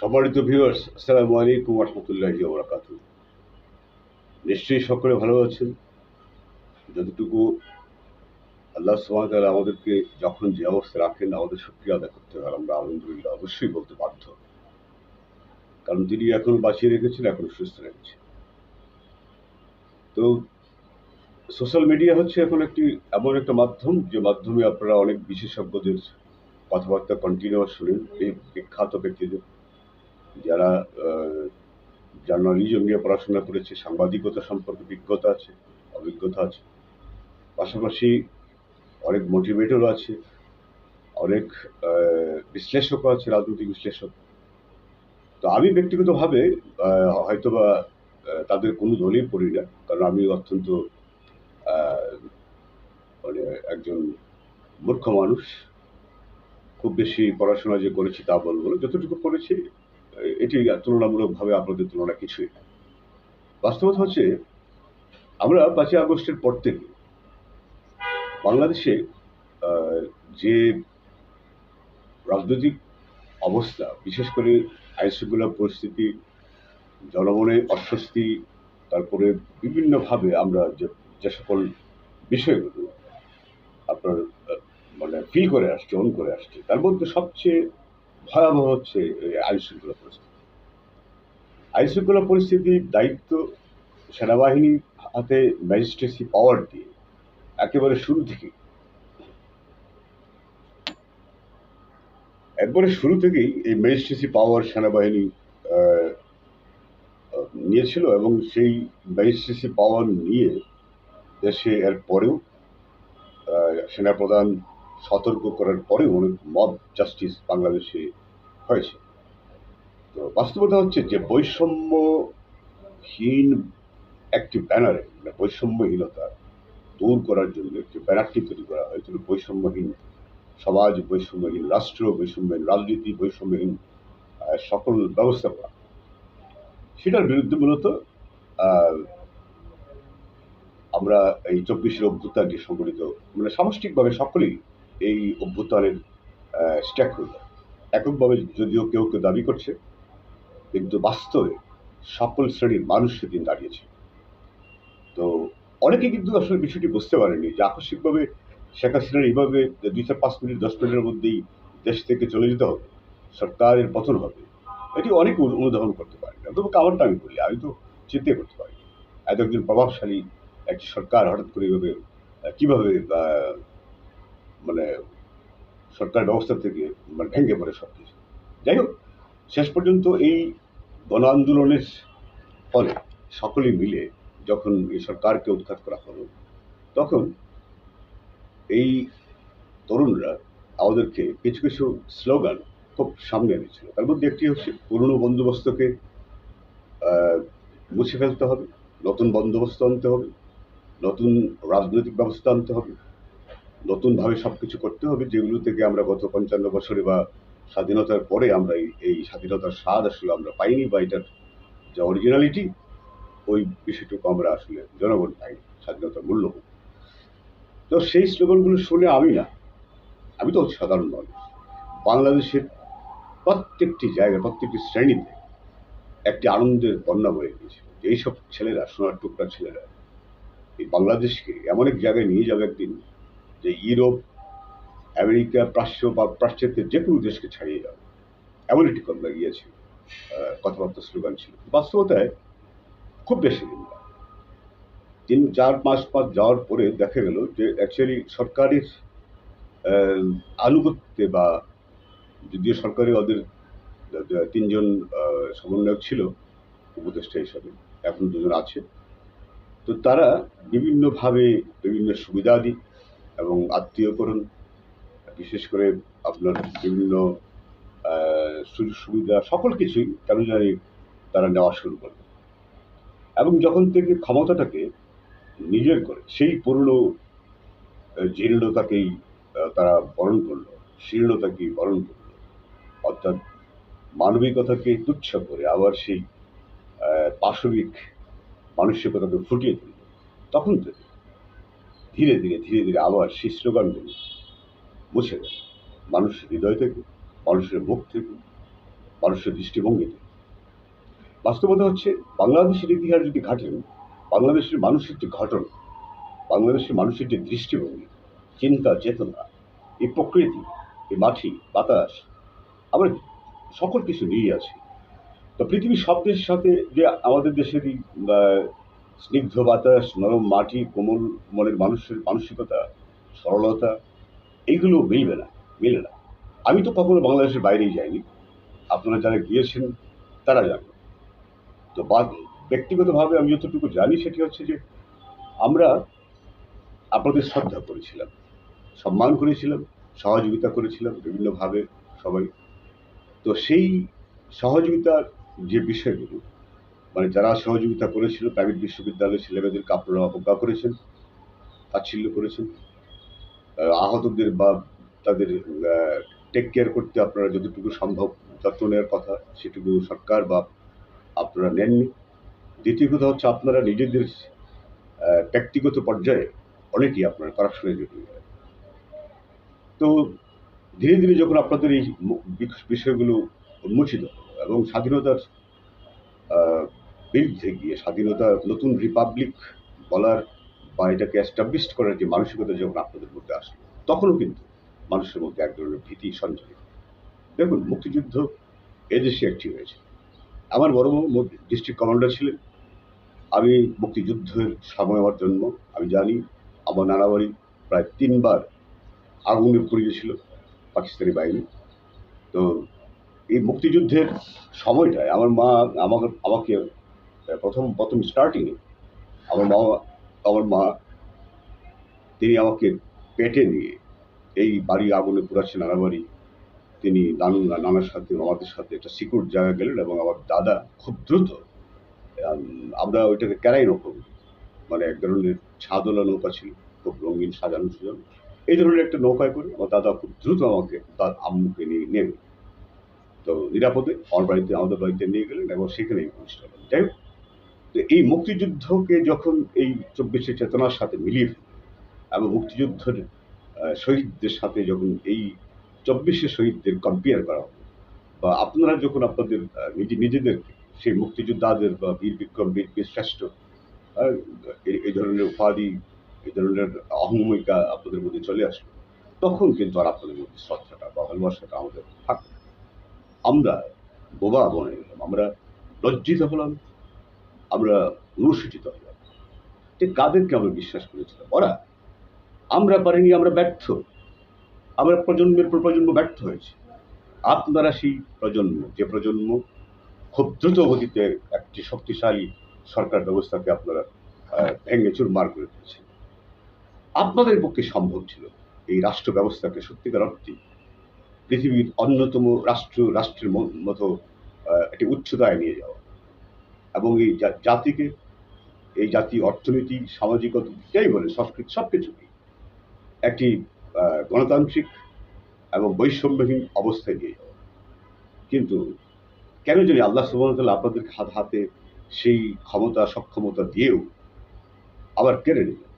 সম্মানিত ভিউয়ার্স আসসালামু আলাইকুম রহমতুল্লাহি ওবরাকাতু নিশ্চয়ই সকলে ভালো আছেন। যতটুকু আল্লাহ সুবহানাহু আমাদেরকে যখন যে অবস্থা রাখেন, আমাদের শুকরিয়া আদায় করতে হয় আমরা আলহামদুলিল্লাহ অবশ্যই বলতে বাধ্য। কারণ তিনি এখন বাঁচিয়ে রেখেছেন, এখন সুস্থ রেখেছেন। তো সোশ্যাল মিডিয়া হচ্ছে এখন একটি এমন একটা মাধ্যম, যে মাধ্যমে আপনারা অনেক বিশেষজ্ঞদের কথাবার্তা কন্টিনিউয়াস শুনেন। এই বিখ্যাত ব্যক্তিদের যারা জার্নালিজম নিয়ে পড়াশোনা করেছে, সাংবাদিকতা সম্পর্কে বিজ্ঞতা আছে, অভিজ্ঞতা আছে, পাশাপাশি অনেক মোটিভেটরও আছে, অনেক বিশ্লেষকও আছে, রাজনৈতিক বিশ্লেষক। তো আমি ব্যক্তিগতভাবে হয়তোবা তাদের কোনো দলই পড়ি না, কারণ আমি অত্যন্ত মানে একজন মূর্খ মানুষ। খুব বেশি পড়াশোনা যে করেছি তা বলব যতটুকু করেছি এটি তুলনামূলকভাবে আপনাদের তুলনা কিছুই না। বাস্তবতা হচ্ছে, আমরা পাঁচই আগস্টের পর থেকে বাংলাদেশে যে রাজনৈতিক অবস্থা, বিশেষ করে আইনশৃঙ্খলা পরিস্থিতি, জনমনে অস্বস্তি, তারপরে বিভিন্নভাবে আমরা যে যে সকল বিষয়গুলো আপনার মানে ফিল করে আসছে অন করে আসছে, তার মধ্যে সবচেয়ে ভয়াবহ হচ্ছে আইন শৃঙ্খলা পরিস্থিতি। আইন শৃঙ্খলা পরিস্থিতির দায়িত্ব সেনাবাহিনীর হাতে ম্যাজিস্ট্রেসি পাওয়ার দিয়ে, একেবারে শুরু থেকে একবারে শুরু থেকেই এই ম্যাজিস্ট্রেসি পাওয়ার সেনাবাহিনী নিয়েছিল এবং সেই ম্যাজিস্ট্রেসি পাওয়ার নিয়ে দেশে এর পরেও সেনাপ্রধান সতর্ক করার পরেও অনেক মব জাস্টিস বাংলাদেশে হয়েছে। তো বাস্তবতা হচ্ছে যে বৈষম্যহীন একটি ব্যানারে মানে বৈষম্যহীনতা দূর করার জন্য একটি ব্যানারটি তৈরি করা হয়েছিল। বৈষম্যহীন সমাজ, বৈষম্যহীন রাষ্ট্র, বৈষম্যহীন রাজনীতি, বৈষম্যহীন সকল ব্যবস্থাপনা। সেটার বিরুদ্ধে মূলত আমরা এই চব্বিশের অভ্যুত্থানটি সংগঠিত মানে সামষ্টিকভাবে সকলেই এই অভ্যুত্থানের স্ট্যাক হোল্ডার এককভাবে যদিও কেউ কেউ দাবি করছে কিন্তু বাস্তবে সকল শ্রেণির মানুষ সেদিন দাঁড়িয়েছে। তো অনেকে কিন্তু আসলে বিষয়টি বুঝতে পারেনি যে আকস্মিকভাবে শেখ হাসিনার এইভাবে দুই চার পাঁচ মিনিট দশ মিনিটের মধ্যেই দেশ থেকে চলে যেতে হবে সরকারের পতন হবে এটি অনেক অনুধাবন করতে পারে না তবে কামারটা আমি বলি আমি তো চিন্তা করতে পারি এত একজন প্রভাবশালী একটি সরকার হঠাৎ করে এইভাবে আহ, কীভাবে মানে সরকার ব্যবস্থা থেকে মানে ভেঙে পড়ে সব কিছু। যাই হোক, শেষ পর্যন্ত এই গণ আন্দোলনের ফলে সকলে মিলে যখন এই সরকারকে উৎখাত করা হলো, তখন এই তরুণরা আমাদেরকে কিছু কিছু স্লোগান খুব সামনে এনেছিল। তার মধ্যে একটি হচ্ছে, পুরনো বন্দোবস্তকে মুছে ফেলতে হবে, নতুন বন্দোবস্ত আনতে হবে, নতুন রাজনৈতিক ব্যবস্থা আনতে হবে। নতুনভাবে সব কিছু করতে হবে, যেগুলো থেকে আমরা গত পঞ্চান্ন বছরে বা স্বাধীনতার পরে আমরা এই স্বাধীনতার স্বাদ আসলে আমরা পাইনি বা এটার যে অরিজিনালিটি ওই বিষয়টুকু আমরা আসলে জনগণ পাইনি, স্বাধীনতার মূল্যবোধ তো সেই স্লোগানগুলো শুনে আমি না, আমি তো সাধারণ মানুষ, বাংলাদেশের প্রত্যেকটি জায়গায়, প্রত্যেকটি শ্রেণীতে একটি আনন্দের বন্যা বয়ে গিয়েছে। যে এইসব ছেলেরা, সোনার টুকরা ছেলেরা, এই বাংলাদেশকে এমন এক জায়গায় নিয়ে যাবে একদিন যে ইউরোপ, আমেরিকা, প্রাচ্য বা পাশ্চাত্যের যে কোনো দেশকে ছাড়িয়ে যাবে এমন একটি কথা গিয়েছে কথাবার্তা স্লোগান ছিল। বাস্তবতায় খুব বেশি দিন তিন, চার, পাঁচ পাঁচ যাওয়ার পরে দেখা গেল যে অ্যাকচুয়ালি সরকারের আনুগত্যে বা যদিও সরকারি ওদের, তিনজন সমন্বয়ক ছিল উপদেষ্টা হিসাবে, এখন দুজন আছে। তো তারা বিভিন্নভাবে বিভিন্ন সুবিধা সুবিধাদি এবং আত্মীয়করণ বিশেষ করে আপনার বিভিন্ন সুযোগ সুবিধা সকল কিছুই কেন তারা নেওয়া শুরু করল এবং যখন থেকে ক্ষমতাটাকে নিজের করে, সেই পুরনো জীর্ণতাকেই তারা বরণ করল, শীর্ণতাকেই বরণ করল। অর্থাৎ মানবিকতাকে তুচ্ছ করে আবার সেই পাশবিক মানসিকতাকে ফুটিয়ে তুলল। তখন থেকে ধীরে ধীরে ধীরে ধীরে আবার সেই স্লোগানগুলো মুছে গেল মানুষের হৃদয় থেকে, মানুষের মুখ থেকে, মানুষের দৃষ্টিভঙ্গিতে বাস্তবতা হচ্ছে, বাংলাদেশের ইতিহাস যদি ঘাটেন, বাংলাদেশের মানুষের যে ঘটনা, বাংলাদেশের মানুষের যে দৃষ্টিভঙ্গি, চিন্তা, চেতনা, এই প্রকৃতি, এই মাটি, বাতাস, আমরা সকল কিছু নিয়ে আছি। তো পৃথিবীর সব দেশের সাথে যে আমাদের দেশেরই স্নিগ্ধ বাতাস, নরম মাটি, কোমল মনের মানুষের মানসিকতা, সরলতা, এইগুলো মিলবে না, মিলে না। আমি তো কখনো বাংলাদেশের বাইরেই যাইনি। আপনারা যারা গিয়েছেন, তারা জানেন তো ব্যক্তিগতভাবে আমি যতটুকু জানি, সেটি হচ্ছে যে আমরা আপনাদের শ্রদ্ধা করেছিলাম, সম্মান করেছিলাম, সহযোগিতা করেছিলাম বিভিন্নভাবে সবাই। তো সেই সহযোগিতার যে বিষয়গুলো মানে যারা সহযোগিতা করেছিল, প্রাইভেট বিশ্ববিদ্যালয়ের ছেলেমেয়েদেরকে আপনারা অবজ্ঞা করেছেন, তাচ্ছিল্য করেছেন। আহতদের বা তাদের টেক কেয়ার করতে আপনারা যতটুকু সম্ভব যত্ন নেওয়ার কথা, সেটুকু সরকার বা আপনারা নেননি। দ্বিতীয় কথা হচ্ছে আপনারা নিজেদের ব্যক্তিগত পর্যায়ে অনেকেই আপনারা করাপশনে জড়িয়ে তো ধীরে ধীরে যখন আপনাদের এই বিষয়গুলো উন্মোচিত এবং স্বাধীনতার বিরুদ্ধে গিয়ে স্বাধীনতা, নতুন রিপাবলিক বলার বা এটাকে এস্টাবলিশ করার যে মানসিকতা যখন আপনাদের মধ্যে আসলো, তখনও কিন্তু মানুষের মধ্যে এক ধরনের ভীতি সঞ্চারিত দেখুন, মুক্তিযুদ্ধ এদেশে একটি হয়েছে। আমার বড় ডিস্ট্রিক্ট কমান্ডার ছিলেন। আমি মুক্তিযুদ্ধের সময় আমার জন্ম, আমি জানি, আমার নানা বাড়ি প্রায় তিনবার আগুনে পুড়িয়েছিল পাকিস্তানি বাহিনী। তো এই মুক্তিযুদ্ধের সময়টায় আমার মা আমাকে আমাকে প্রথম প্রথম স্টার্টিংয়ে আমার মা আমার মা, তিনি আমাকে পেটে নিয়ে এই বাড়ি আগুনে পুরাচ্ছে নানা বাড়ি তিনি নানু, নানার সাথে আমাদের সাথে একটা সিকিউর জায়গায় গেলেন এবং আমার দাদা খুব দ্রুত আমরা ওইটাকে ক্যারাই বলি। মানে এক ধরনের ছাদলা নৌকা ছিল, খুব রঙিন সাজানো সাজানো এই ধরনের একটা নৌকায় করে আমার দাদা খুব দ্রুত আমাকে তার আম্মুকে নিয়ে নেবে। তো নিরাপদে আমার বাড়িতে, আমাদের বাড়িতে নিয়ে গেলেন এবং সেখানেই অনুষ্ঠান যাই হোক তো এই মুক্তিযুদ্ধকে যখন এই চব্বিশে চেতনার সাথে মিলিয়ে এবং মুক্তিযুদ্ধের শহীদদের সাথে যখন এই চব্বিশে শহীদদের কম্পেয়ার করা হবে, বা আপনারা যখন আপনাদের নিজে নিজেদের সেই মুক্তিযোদ্ধাদের বা বীর বিক্রম, বীর শ্রেষ্ঠ এই- এই ধরনের উপাধি এই ধরনের অহমিকা আপনাদের মধ্যে চলে আসবে তখন কিন্তু আর আপনাদের মধ্যে শ্রদ্ধাটা বা ভালোবাসাটা আমাদের থাকবে আমরা বোবা বনে আমরা লজ্জিত হলাম আমরা অনুসূচিত হলাম যে কাদেরকে আমরা বিশ্বাস করেছিলাম ওরা, আমরা পারিনি, আমরা ব্যর্থ। আমরা প্রজন্মের পর প্রজন্ম ব্যর্থ হয়েছে। আপনারা সেই প্রজন্ম, যে প্রজন্ম খুব দ্রুত গতিতে একটি শক্তিশালী সরকার ব্যবস্থাকে আপনারা ভেঙে চুরমার করে দিয়েছেন। আপনাদের পক্ষে সম্ভব ছিল এই রাষ্ট্র ব্যবস্থাকে সত্যিকার অর্থে পৃথিবীর অন্যতম রাষ্ট্র, রাষ্ট্রের মতো একটি উচ্চতায় নিয়ে যাওয়া। এবং এই জাতিকে, এই জাতি অর্থনীতি, সামাজিকতা, যাই বলে সংস্কৃতি সব কিছুকেই একটি গণতান্ত্রিক এবং বৈষম্যহীন অবস্থায় নিয়ে যাওয়া। কিন্তু কেন জানি আল্লাহ সুবাহতাল্লাহ আপনাদের হাত, হাতে সেই ক্ষমতা, সক্ষমতা দিয়েও আবার কেড়ে নিলেন।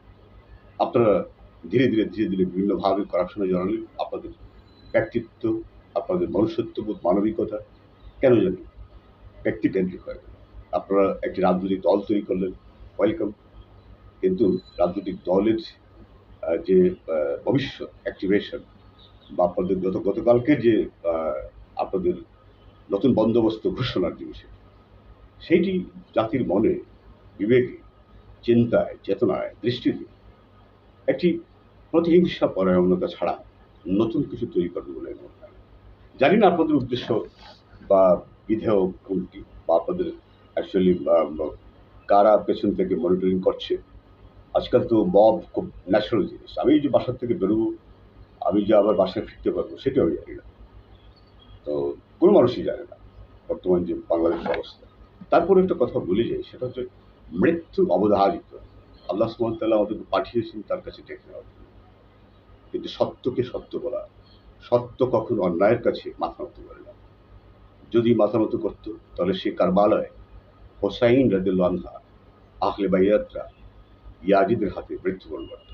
আপনারা ধীরে ধীরে ধীরে ধীরে বিভিন্নভাবে করাপশনে জড়ালেন। আপনাদের ব্যক্তিত্ব, আপনাদের মনুষ্যত্ববোধ, মানবিকতা কেন জানি ব্যক্তিকেন্দ্রিক হয়ে আপনারা একটি রাজনৈতিক দল তৈরি করলেন। ওয়েলকাম কিন্তু রাজনৈতিক দলের যে ভবিষ্যৎ অ্যাক্টিভেশন বা আপনাদের গত, গতকালকে যে আপনাদের নতুন বন্দোবস্ত ঘোষণার যে বিষয় সেইটি জাতির মনে বিবেকে, চিন্তায়, চেতনায় দৃষ্টিতে একটি প্রতিহিংসা পরায়ণতা ছাড়া নতুন কিছু তৈরি করবে বলে মনে হয় জানি না আপনাদের উদ্দেশ্য বা বিধেয় কোনটি বা আপনাদের অ্যাকচুয়ালি কারা পেছন থেকে মনিটরিং করছে? আজকাল তো মব খুব ন্যাচারাল জিনিস। আমি যে বাসার থেকে বেরোবো, আমি যে আবার বাসায় ফিরতে পারব, সেটাও জানি না। তো কোনো মানুষই জানে না বর্তমান যে বাংলাদেশের অবস্থা। তারপরে একটা কথা বলে যাই সেটা হচ্ছে মৃত্যু অবধারিত। আল্লাহ সুমতাল্লাহ আমাদেরকে পাঠিয়েছেন, তার কাছে ডেকে নেওয়ার। কিন্তু সত্যকে সত্য বলা, সত্য কখন অন্যায়ের কাছে মাথা নত করে না। যদি মাথা নত করতো, তাহলে সে কারবালায় হোসাইন রাদিল্লাহা আহলে বাইয়াতরা ইয়াজিদের হাতে মৃত্যুবরণ করত,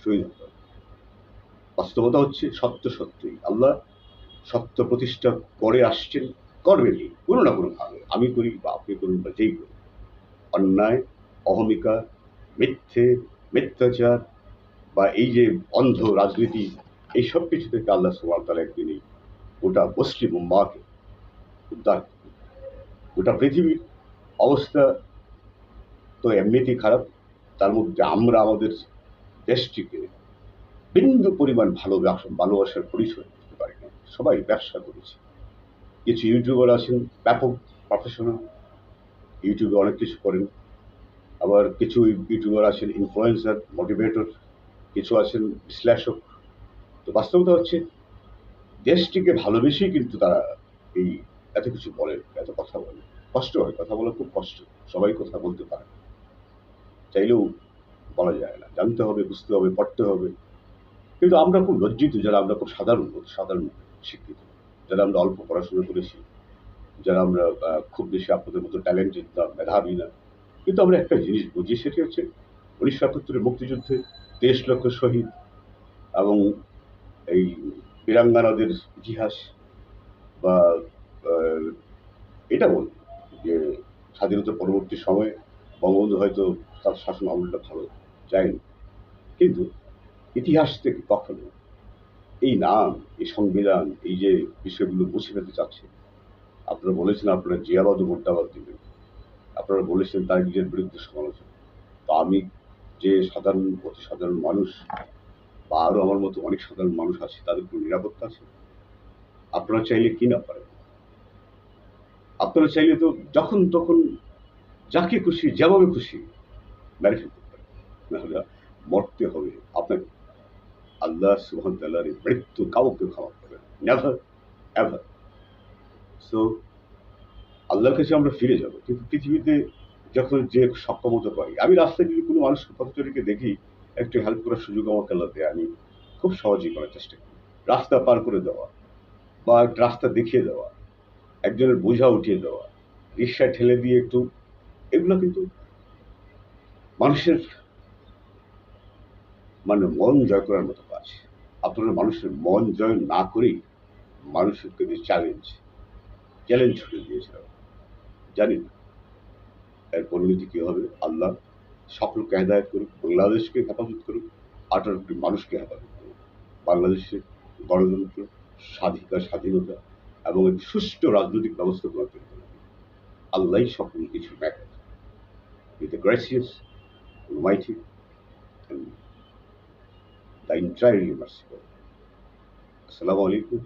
শহীদ হতো বাস্তবতা হচ্ছে সত্য সত্যই। আল্লাহ সত্য প্রতিষ্ঠা করে আসছেন করবেনই কোনো না কোনো ভাবে। আমি করি বা আপনি করুন বা যেই করুন। অন্যায়, অহমিকা, মিথ্যে, মিথ্যাচার বা এই যে অন্ধ রাজনীতি, এই সব কিছু থেকে আল্লাহ সুবাহ তালা একদিনই গোটা মুসলিম উম্মাকে উদ্ধার গোটা পৃথিবীর অবস্থা তো এমনিতেই খারাপ। তার মধ্যে আমরা আমাদের দেশটিকে বিন্দু পরিমাণ ভালোবাসা ভালোবাসার পরিচয় দিতে পারি না সবাই ব্যবসা করেছে। কিছু ইউটিউবার আছেন, ব্যাপক প্রফেশনাল ইউটিউবে অনেক কিছু করেন। আবার কিছু ইউটিউবার আছেন ইনফ্লুয়েন্সার মোটিভেটর কিছু আছেন, বিশ্লেষক। তো বাস্তবতা হচ্ছে, দেশটিকে ভালোবেসেই কিন্তু তারা এই এত কিছু বলেন এত কথা বলেন কষ্ট হয়, কথা বলা খুব কষ্ট। সবাই কথা বলতে পারে চাইলেও বলা যায় না। জানতে হবে, বুঝতে হবে, পড়তে হবে। কিন্তু আমরা খুব লজ্জিত, যারা আমরা খুব সাধারণ সাধারণ শিক্ষিত। যারা আমরা অল্প পড়াশোনা করেছি, যারা আমরা খুব বেশি আপনাদের মতো ট্যালেন্টেড না, মেধাবী না। কিন্তু আমরা একটা জিনিস বুঝি, সেটি হচ্ছে উনিশশো একাত্তরের মুক্তিযুদ্ধে তেইশ লক্ষ শহীদ এবং এই বীরাঙ্গানাদের ইতিহাস বা এটা বল যে স্বাধীনতা পরবর্তী সময়ে বঙ্গবন্ধু হয়তো তার শাসন আমলটা ভালো যায়নি। কিন্তু ইতিহাস থেকে কখনো এই নাম, এই সংবিধান, এই যে বিষয়গুলো মুছে ফেলতে চাচ্ছে, আপনারা বলেছেন আপনারা জিয়াবাদ ও মোর্দাবাদ দিবেন। আপনারা বলেছেন তার নিজের বিরুদ্ধে সমালোচনা। তো আমি যে সাধারণ, অতি সাধারণ মানুষ বা আরও আমার মতো অনেক সাধারণ মানুষ আছে, তাদের কোনো নিরাপত্তা আছে। আপনারা চাইলে কি না পারেন? আপনারা চাইলে তো যখন তখন যাকে খুশি, যেভাবে খুশি মেরে ফেলতে পারেন নাহলে মরতে হবে। আপনাকে আল্লাহ সুবহান তাল্লাহর মৃত্যু কাউকে ক্ষমা করবে নেভার এভার সো আল্লাহর কাছে আমরা ফিরে যাব। কিন্তু পৃথিবীতে যখন যে সক্ষমতা পাই, আমি রাস্তায় যদি কোনো মানুষ পথচরীকে দেখি, একটু হেল্প করার সুযোগ আমাকে আল্লাহ দেয়, আমি খুব সহজেই করার চেষ্টা করি। রাস্তা পার করে দেওয়া বা রাস্তা দেখিয়ে দেওয়া। একজনের বোঝা উঠিয়ে দেওয়া রিক্সা ঠেলে দিয়ে একটু, এগুলো কিন্তু মানুষের মানে মন জয় করার মতো কাজ। আপনারা মানুষের মন জয় না করেই মানুষের কাছে চ্যালেঞ্জ চ্যালেঞ্জ ছুড়ে দিয়েছিলাম। জানি না। এর পরিণতি কী হবে? আল্লাহ সকলকে হেদায়ত করুক, বাংলাদেশকে হেফাজত করুক আঠারো কোটি মানুষকে হেফাজত করুক। বাংলাদেশের গণতন্ত্র, স্বাধিকার, স্বাধীনতা এবং সুষ্ঠু রাজনৈতিক ব্যবস্থা গ্রহণ করতে হবে আল্লাহ সকল কিছু দেখাইটিউনিভার্সিপাল আসসালামু আলাইকুম